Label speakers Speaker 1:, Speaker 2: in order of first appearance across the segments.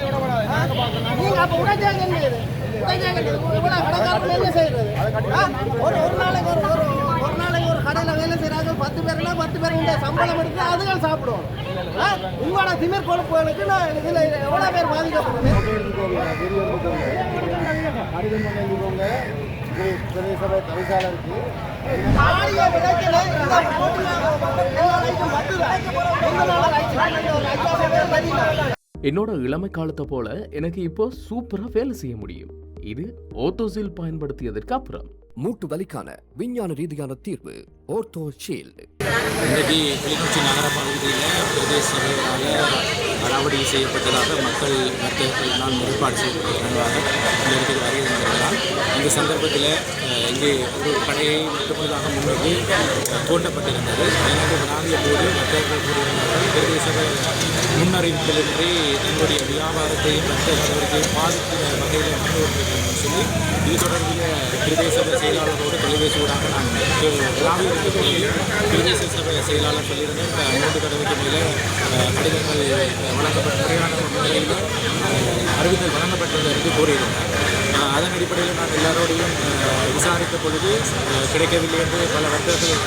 Speaker 1: நீங்க அப்ப உடைச்சாங்க என்ன என்ன செய்யறது? ஒரு ஒரு நாளைக்கு ஒரு ஒரு நாளைக்கு ஒரு கடையில வேலை செய்யறாங்க பத்து பேர்னா பத்து பேர் இந்த சம்பளம் எடுத்து அதுகள் சாப்பிடுவோம் ஆ? உங்களோட திமிர் கொழுப்புகளுக்கு நான் இதுல எவ்வளோ பேர் பாதிக்கப்படுது
Speaker 2: என்னோட இளமை காலத்தை போல எனக்கு இப்போ சூப்பரா வேலை செய்ய முடியும். இது ஓத்தோசில் பயன்படுத்தியதற்கு அப்புறம்.
Speaker 3: மூட்டு வலிக்கான விஞ்ஞான ரீதியான தீர்வு ஓர்த்தோ ஷீல்டு
Speaker 4: இன்றைக்கு கிளிநொச்சி நகர பகுதியில் பிரதேச நடவடிக்கை செய்யப்பட்டதாக மக்கள் வர்த்தகர்களினால் முறைப்பாடு செய்யப்பட்டதாக இந்த இடத்துக்கு வருகை இந்த சந்தர்ப்பத்தில் இங்கே ஒரு கடையை முற்றுமுழுதாக முன்னோக்கி தோண்டப்பட்டிருந்தது. எனவே வினாவிய போது வர்த்தகர்கள் கூறியிருந்தார்கள் பிரதேச முன்னறிவிப்பிலின்றி தங்களுடைய வியாபாரத்தையும் வர்த்தக நடவடிக்கையை பாதிக்கிற வகையில் சொல்லி இது தொடர்பில் பிரதேச சபை செயலாளரோடு தொலைபேசி ஊடாக நான் விழாவில் இருக்கக்கூடிய பிரதேச சபை செயலாளர் சொல்லியிருந்தோம் இந்த மூன்று தடவைக்கு மேலே கடிதங்கள் வழங்கப்பட்ட முறையான முறையில் அறிவித்தல் வழங்கப்பட்டது என்று கூறியிருந்தார். அதன் அடிப்படையில் நான் எல்லாரோடையும் விசாரித்த பொழுது கிடைக்கவில்லை என்று பல வர்த்தகர்கள்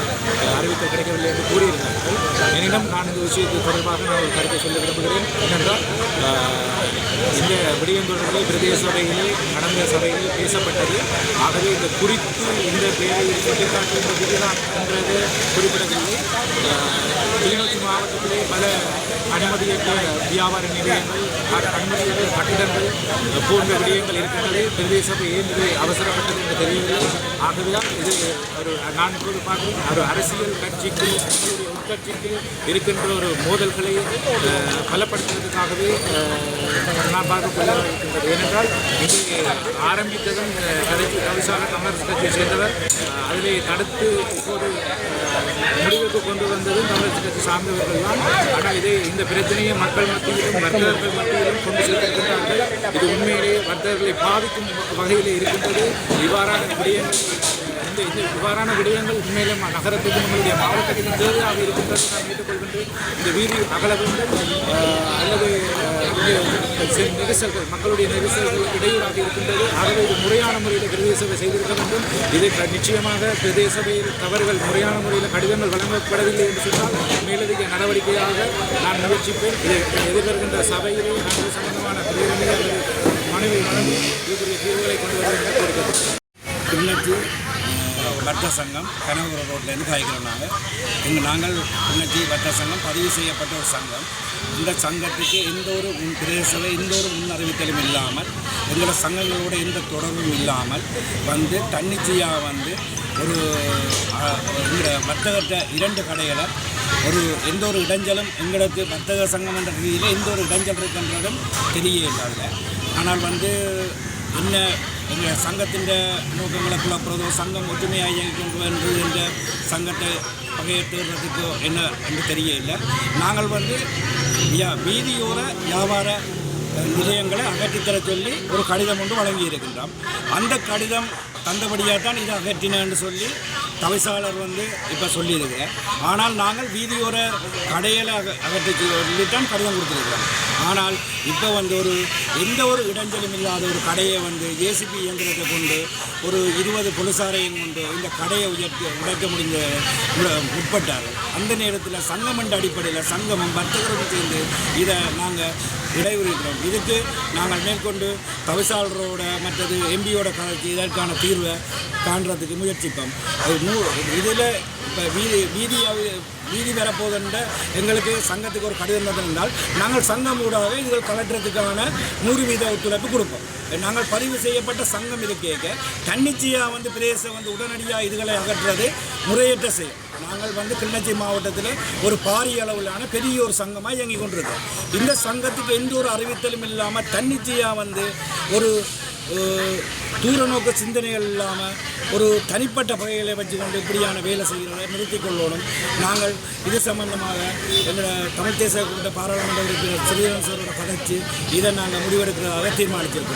Speaker 4: அறிவித்தல் கிடைக்கவில்லை என்று கூறியிருந்தார்கள். எனினும் நான் இந்த விஷயத்து தொடர்பாக நான் ஒரு கருத்தை சொல்ல விரும்புகிறேன். ஏனென்றால் விடயம் தொடர்பில் பிரதேச சபையிலே கடந்த சபையிலே பேசப்பட்டது. ஆகவே இந்த குறித்து இந்த பேரை சுட்டிக்காட்டுகின்ற விதிதான் என்றது குறிப்பிடவில்லை. கிளிநொச்சி மாவட்டத்திலே பல அனுமதியற்ற வியாபார நிலையங்கள் அனுமதியற்ற கட்டிடங்கள் போன்ற விடயங்கள் இருக்கின்றது. பிரதேச சபை ஏன் இது அவசரப்பட்டது என்று தெரியவில்லை. ஆகவே இது ஒரு நான் இப்போது பார்க்கிறேன் ஒரு அரசியல் கட்சிக்கு தங்களுடைய இருக்கின்ற ஒரு மோதல்களை பலப்படுத்துவதற்காகவே நான் பார்க்கக்கூடிய இருக்கின்றது ஏனென்றால் இங்கே ஆரம்பித்ததும் அஹ், கடைசி கவிசால காங்கிரஸ் கட்சியை சேர்ந்தவர் அதிலே தடுத்து இப்போது முடிவுக்கு கொண்டு வந்ததும் காங்கிரஸ் கட்சி சார்ந்தவர்கள் தான். ஆனால் இதை இந்த பிரச்சனையை மக்கள் மத்தியிலும் வர்த்தகர்கள் மத்தியிலும் கொண்டு செல்கின்றார்கள் இது உண்மையிலேயே வர்த்தகர்களை பாதிக்கும் வகையில் இருக்கின்றது. இவ்வாறான விடயங்கள் இந்த இந்த இவ்வாறான விடயங்கள் உண்மையிலே நகரத்துக்கு நம்மளுடைய மாவட்டத்துக்கு தேவையாக இருக்கின்றது நான் கேட்டுக்கொள்கின்றேன். இந்த வீதி அகல வேண்டும் அல்லது நெரிசல்கள் மக்களுடைய நெரிசல்கள் இடையூறாக இருக்கின்றது. ஆகவே இது முறையான முறையில் பிரதேச சபை செய்திருக்க வேண்டும். இது நிச்சயமாக பிரதேச சபையில் தவறுகள் முறையான முறையில் கடிதங்கள் வழங்கப்படவில்லை என்று சொன்னால் மேலதிக நடவடிக்கையாக நான் முயற்சிப்பேன். இதை எதிர்வருகின்ற சபையிலே நாங்கள் சம்பந்தமான பிரதிநிதிகள் அல்லது மனுவை வழங்கி இதுக்குரிய தீர்வுகளை கொண்டு வர வேண்டும் கோரிக்கை
Speaker 5: வர்த்த சங்கம் கனகபுர ரோட்லேருந்து காய்க்கிறோம் நாங்கள் இங்கே நாங்கள் இன்னைக்கு வர்த்த சங்கம் பதிவு செய்யப்பட்ட ஒரு சங்கம். இந்த சங்கத்துக்கு எந்த ஒரு முன் பிரதேச எந்த ஒரு முன் அறிவித்தலும் இல்லாமல் எங்களோட சங்கங்களோட எந்த தொடர்பும் இல்லாமல் வந்து தன்னிச்சையாக வந்து ஒரு இந்த வர்த்தகத்தை இரண்டு கடைகளை ஒரு எந்த ஒரு இடைஞ்சலும் எங்களுக்கு வர்த்தக சங்கம் என்ற ரீதியில் எந்த ஒரு இடைஞ்சல் இருக்கின்றதும் தெரியவில்லை ஆனால் வந்து என்ன எங்கள் சங்கத்தின் நோக்கங்களை குழப்புறதோ சங்கம் ஒற்றுமையாக இயங்கிக் கொண்டு என்ற சங்கத்தை பகையேற்றுறதுக்கோ என்ன என்று தெரியல நாங்கள் வந்து வியா வீதியோர வியாபார நிலையங்களை அகற்றித்தர சொல்லி ஒரு கடிதம் ஒன்று வழங்கி இருக்கின்றோம் அந்த கடிதம் தந்தபடியாக தான் இதை அகற்றினேன்னு சொல்லி தவிசாளர் வந்து இப்போ சொல்லியிருக்கிறேன் ஆனால் நாங்கள் வீதியோர கடையில் அக அகற்றி சொல்லித்தான் கடிதம் கொடுத்துருக்கிறோம். ஆனால் இப்போ வந்து ஒரு எந்த ஒரு இடைஞ்சலும் இல்லாத ஒரு கடையை வந்து ஏசிபி இயந்திரத்தை கொண்டு ஒரு இருபது போலீசாரையும் கொண்டு இந்த கடையை உயர்த்தி உடைக்க முடிந்த உட- முற்பட்டார்கள். அந்த நேரத்தில் சங்கம் என்ற அடிப்படையில் சங்கமும் வர்த்தகரும் சேர்ந்து இதை நாங்கள் இடைவெளிக்கிறோம் இதுக்கு நாங்கள் மேற்கொண்டு தவிசாளரோட மற்றது எம்பியோட கலச்சி இதற்கான தீர்வை காண்றதுக்கு முயற்சிப்போம். அது நூ இதில் இப்போ வீதி வீதி வீதி வரப்போகின்ற எங்களுக்கு சங்கத்துக்கு ஒரு கடிதம் தந்திருந்தால் நாங்கள் சங்கம் ஊடாக இதுகள் கலட்டுறதுக்கான நூறு வீத ஒத்துழைப்பு கொடுப்போம். நாங்கள் பதிவு செய்யப்பட்ட சங்கம் இருக்கேக்க தன்னிச்சையாக வந்து பிரதேச வந்து உடனடியாக இதுகளை அகற்றுறது முறையற்ற செய்யும் நாங்கள் வந்து கிளிநொச்சி மாவட்டத்தில் ஒரு பாரிய அளவிலான பெரிய ஒரு சங்கமாக இயங்கி கொண்டிருக்கோம் இந்த சங்கத்துக்கு எந்த ஒரு அறிவித்தலும் இல்லாமல் தன்னிச்சையாக வந்து ஒரு தூர நோக்க சிந்தனைகள் இல்லாமல் ஒரு தனிப்பட்ட வகைகளை வச்சுக்கொண்டு இப்படியான வேலை செய்கிறத நிறுத்திக் கொள்ளணும். நாங்கள் இது சம்பந்தமாக எங்களோட தமிழ் தேச கூட்ட பாராளுமன்ற உறுப்பினர் ஸ்ரீரன் சாரோட கதைச்சு இதை நாங்கள் முடிவெடுக்கிறதாக தீர்மானிச்சிருக்கிறோம்